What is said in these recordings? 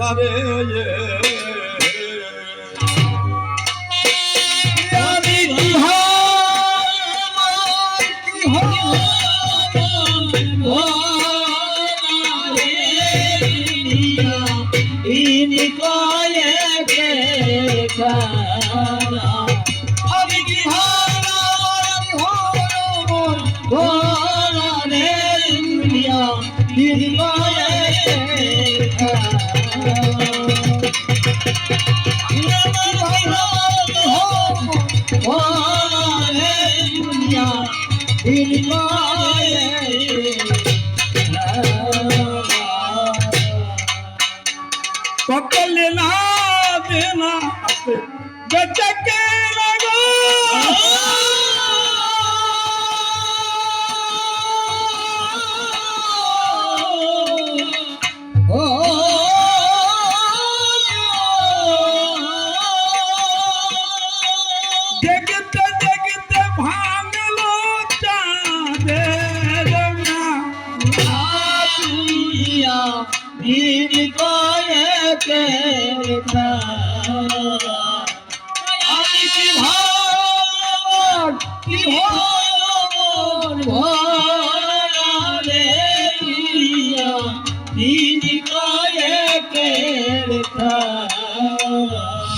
রে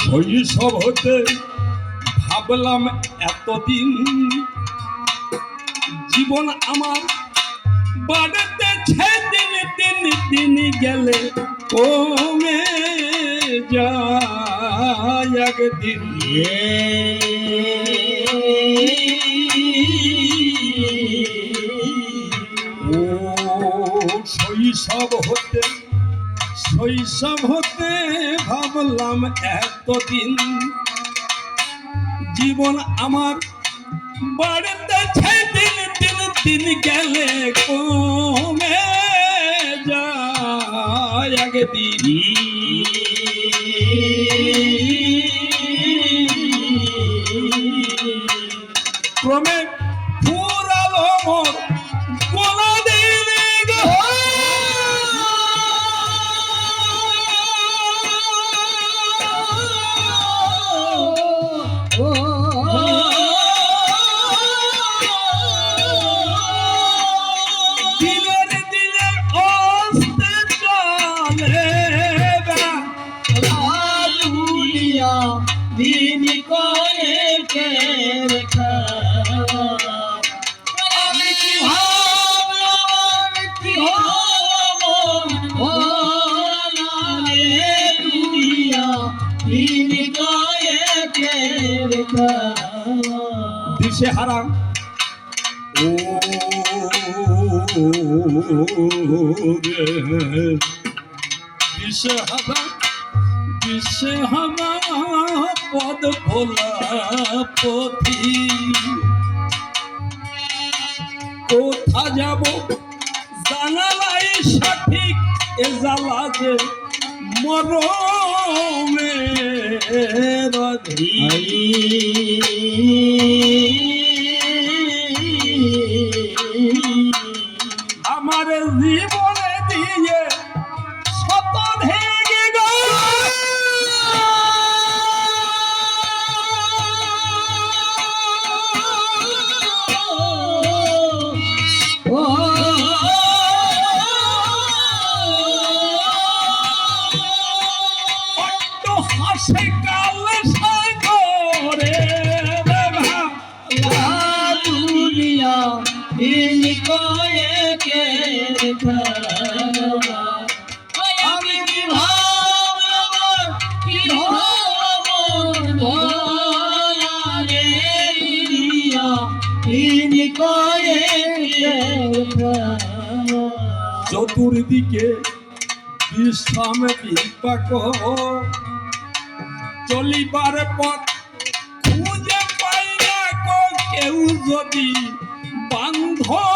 শৈশব হতে ভাবলাম এতদিন জীবন আমার বাড়তে দিন দিন দিন গেলে কমে যায় একদিন। শৈশব হতে শৈশব হতে ভাবলাম এতদিন। জীবন আমার বাড়তে দিন দিন দিন গেলে কমে যায় একদিন। ক্রমে দিশে হারা ও দিশে হারা দিশে হারা পদ ভোলা পথি। কোথা যাব জানালাই সঠিক এ জ্বালা যে મરો મેરધી চতুর্দিকে বিশ্রাম বিপাক চলিবার পথ খুঁজে পাই না কেউ যদি বান্ধব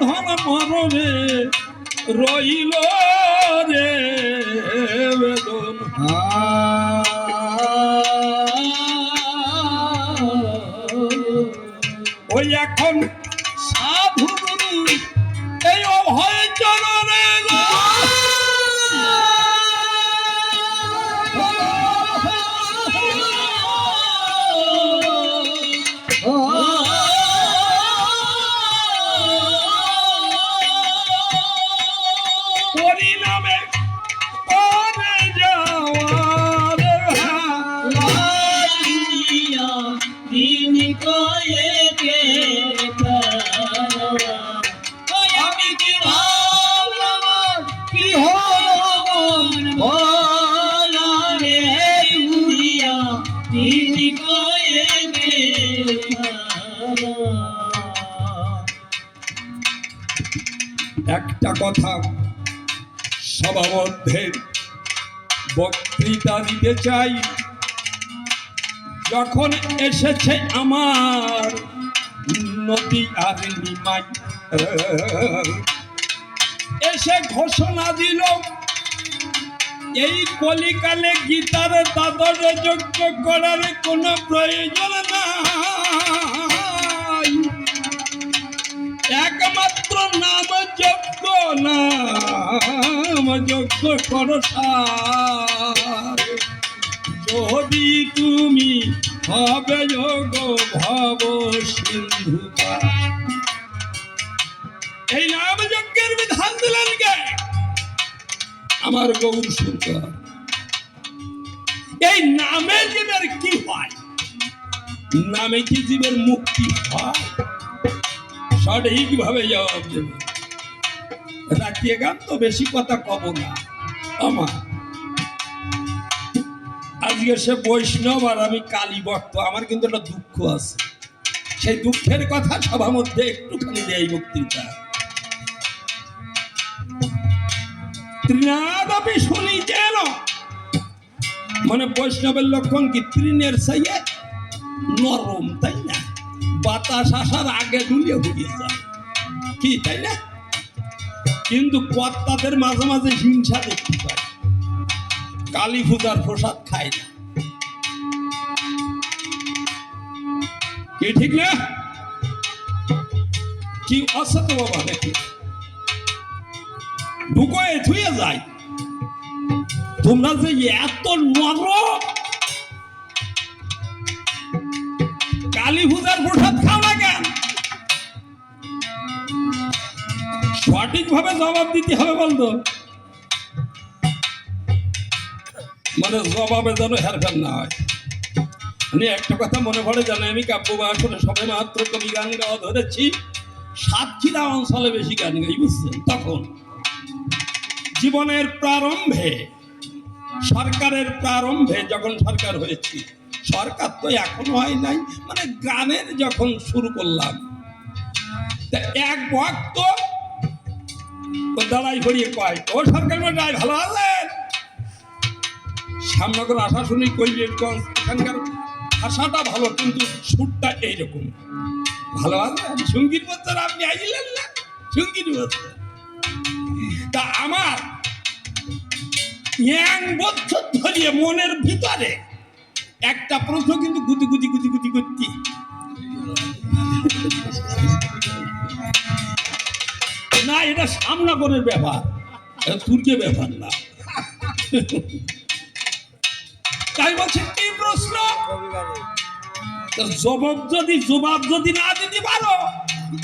সাধন মরণে রইল রে। একটা কথা সবার বক্তৃতা দিতে চাই। যখন এসেছে আমার উন্নতি আর নিমাই এসে ঘোষণা দিল এই কলিকালে গীতার দাদর যোগ্য করার কোনো প্রয়োজন নাই একমাত্র নাম যোগ্য নাম যোগ্য করসার যদি তুমি হবে যোগ, ভব সিন্ধু। এই নাম যজ্ঞের বিধান দিলেন আমার গৌর শঙ্কর। এই নামে জীবের কি হয়? নামে কি জীবের মুক্তি হয়? সঠিকভাবে জবাব দেবে। রাখিয়ে গান তো বেশি কথা কব না। আমার। আজকে সে বৈষ্ণব আর আমি কালী ভক্ত, আমার কিন্তু একটা দুঃখ আছে। সেই দুঃখের কথা সবার মধ্যে একটুখানি দেয় বক্তৃতা শুনি মানে বৈষ্ণবের লক্ষণ কি? সাইয়ে নরম, তাই না? বাতাস আসার আগে দুলিয়ে ঘুরিয়ে যায়। কি, তাই না? কিন্তু কর্তাদের মাঝে মাঝে হিংসা দেখতে পাই কালী পূজার প্রসাদ খায় না। কি, ঠিক না? কি অসত বাবা নাকি? ঢুকোয় থুয়ে যায়। তোমরা যে এত নর কালী পূজার প্রসাদ খাও না কেন? সঠিকভাবে জবাব দিতে হবে বলতো মানে জবাবে যেন হেরফের না হয়। মানে একটা কথা মনে পড়ে, জানে আমি কাব্য বা আসলে সবে মাত্র কবি গান গাওয়া ধরেছি, সাতক্ষীরা অঞ্চলে বেশি গান গাই, বুঝছেন? তখন। জীবনের প্রারম্ভে, সরকারের প্রারম্ভে যখন সরকার হয়েছি, সরকার তো এখনও হয় নাই মানে গানের যখন শুরু করলাম, তা এক ভক্ত দাঁড়াই করিয়ে কয়, ও সরকার মশাই, ভালো আছেন? সামনে করে আশা শুনি কৈলিয়গঞ্জ এখানকার ভাষাটা ভালো, কিন্তু সুরটা এইরকম। ভালো আছেন? সংগীত বছর আপনি আইলেন না? সংগীত বছর তা আমার। ধরিয়ে মনের ভিতরে একটা প্রশ্ন কিন্তু গুদি গুদি গুদি গুদি করতি। না, এটা সামনাগরের ব্যাপার। তুর্কে ব্যাপার না। তাই বলছে, কি প্রশ্ন? জবাব যদি জবাব যদি না দিতে পারো,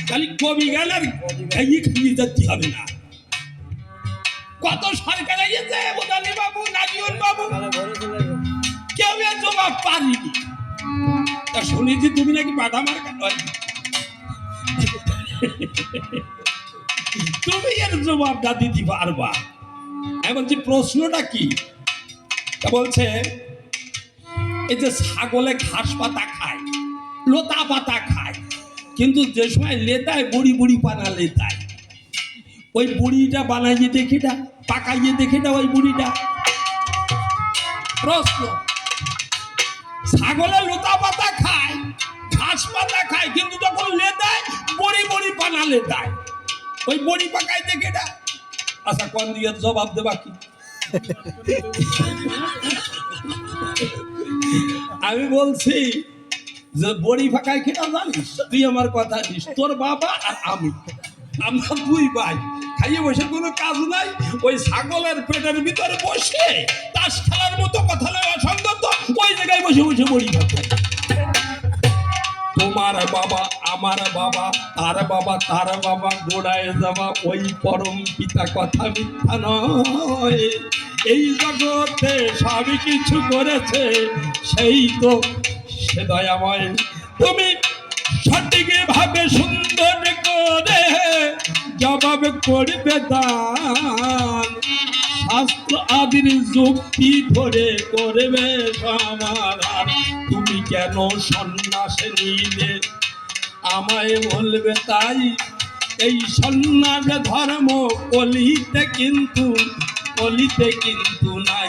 তাহলে কবি গেলের খাইয়ে খাইয়ে যাচ্ছি হবে না। কত সরকার এসেছে বোদালি বাবু, নাজিউল বাবু? কেউ এর জবাব পারিনি তা শুনেছি তুমি নাকি বাধা মার তুমি এর জবাবটা দিতে পারবা। আমি বলছি, প্রশ্নটা কি? বলছে, এই যে ছাগলে ঘাস পাতা খায়, লতা পাতা খায়, কিন্তু যে সময় লেতায়, বড়ি বড়ি পানা লেতায়, ওই বড়িটা বানাই যেতে কিটা তাকাইয়ে দেখে দাও ওই বুড়িটা। প্রশ্ন ছাগলে লতা পাতা খায়, ঘাস পাতা খায়, কিন্তু যখন লে দেয় বড়ি বড়ি পানা লে দেয় ওই বড়ি পাকায় দেখে না আচ্ছা কোন দিয়ে জবাব দেবা কি? আমি বলছি যে বড়ি ফাঁকায় খেটা জানিস? তুই আমার কথা দিস, তোর বাবা আর আমি। আমরা দুই ভাই। খাইয়ে বসে কোনো কাজ নাই। ওই ছাগলের পেটের ভিতরে বসে তাস খেলার মতো কথা নয় অসঙ্গত ওই জায়গায় বসে বসে ফাঁকায় তোমার বাবা, আমার বাবা, তার বাবা তার বাবা, গোড়ায় যাওয়া ওই পরম পিতা কথা মিথ্যা নয়। এই জগতে সবই কিছু করেছে, সেই তো সে দয়াময়। তুমি সঠিক ভাবে সুন্দর করে জবাব করবে দান। শাস্ত্র আদির যুক্তি ধরে করবে সমাধান। তুমি কেন সন্ন্যাসে নিলে? আমায় বলবে তাই। এই সন্ন্যাস ধর্ম কলিতে কিন্তু কলিতে কিন্তু নাই।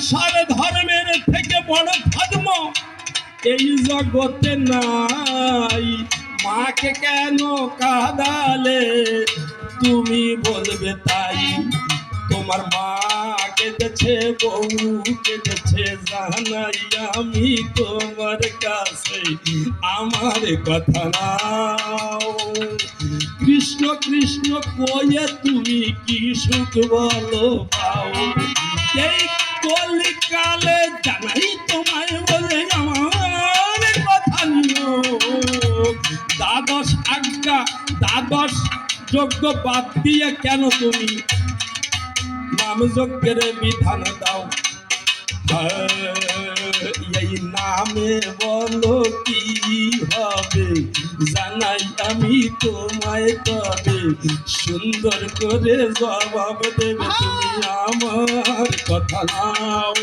সংসার ধর্মের থেকে বড় ধর্ম এই জগতে নাই। মাকে কেন কাদালে? তুমি বলবে তাই। তোমার মা কেঁদেছে, বউ কেঁদেছে, জানাই আমি তোমার কাছে। আমার কথা নাও। কৃষ্ণ কৃষ্ণ, কয়ে তুমি কি সুখ বলো পাও? এই কলিকালে জানাই তোমায় বলে আমার কথা দ্বাদশ আজ্ঞা বাদ দিয়ে কেন তুমি? নাম যজ্ঞের বিধান দাও। হ্যাঁ, এই নামে বলো কি হবে? জানাই আমি তোমায় কবে। সুন্দর করে জবাব দেবে তুমি আমার কথা নাও।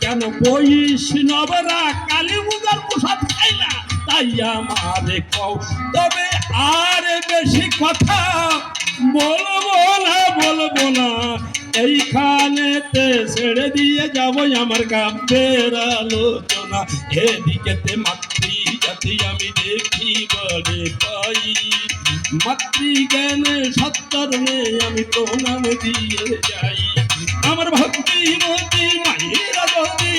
কেন বৈষ্ণবরা কালী পূজার প্রসাদ খাই না? তাই আমারে কও তবে আর বেশি কথা বলব না বলব না। এইখানেতে ছেড়ে দিয়ে যাব আমার কাব্যের আলোচনা। এদিকেতে মাতৃ জাতি আমি দেখি বলে পাই। মাতৃজ্ঞানে সত্তরণে আমি প্রণাম দিয়ে যাই। আমার ভক্তি মতি মায়েরা যদি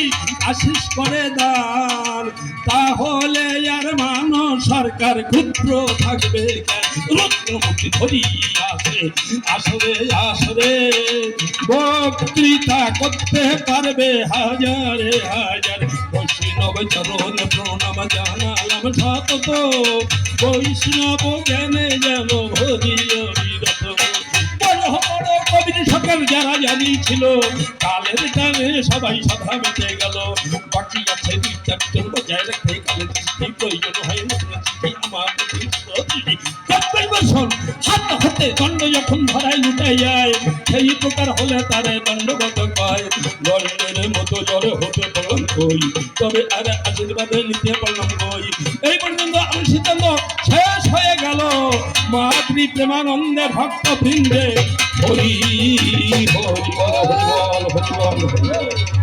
আশিস করে দান, তাহলে আর মানো সরকার ক্ষুদ্র থাকবে কেন? আসরে আসরে বক্তৃতা করতে পারবে হাজারে, হাজার। বৈষ্ণব চরণ প্রণাম জানালাম সতত। বৈষ্ণব জ্ঞানে যেন ভরিয় যারা জানিয়েছিল কালের টানে সবাই সাধা মেটে গেল। বাকি আছে দুই চারজন বজায় রাখতে কালের প্রয়োজন হয় আমার কর্তব্য হাত হাতে দণ্ড যখন ধরায় লুটাই যায়, সেই প্রকার হলে তারে দণ্ডগত পায়। দণ্ডের মতো জলে হতে পারলাম কই তবে আরে আশীর্বাদে নিতে পারলাম কই এই পর্যন্ত আমি সিদ্ধান্ত শেষ হয়ে গেল। মাতৃ প্রেমানন্দে ভক্ত বৃন্দে হরি হরি হরি হরি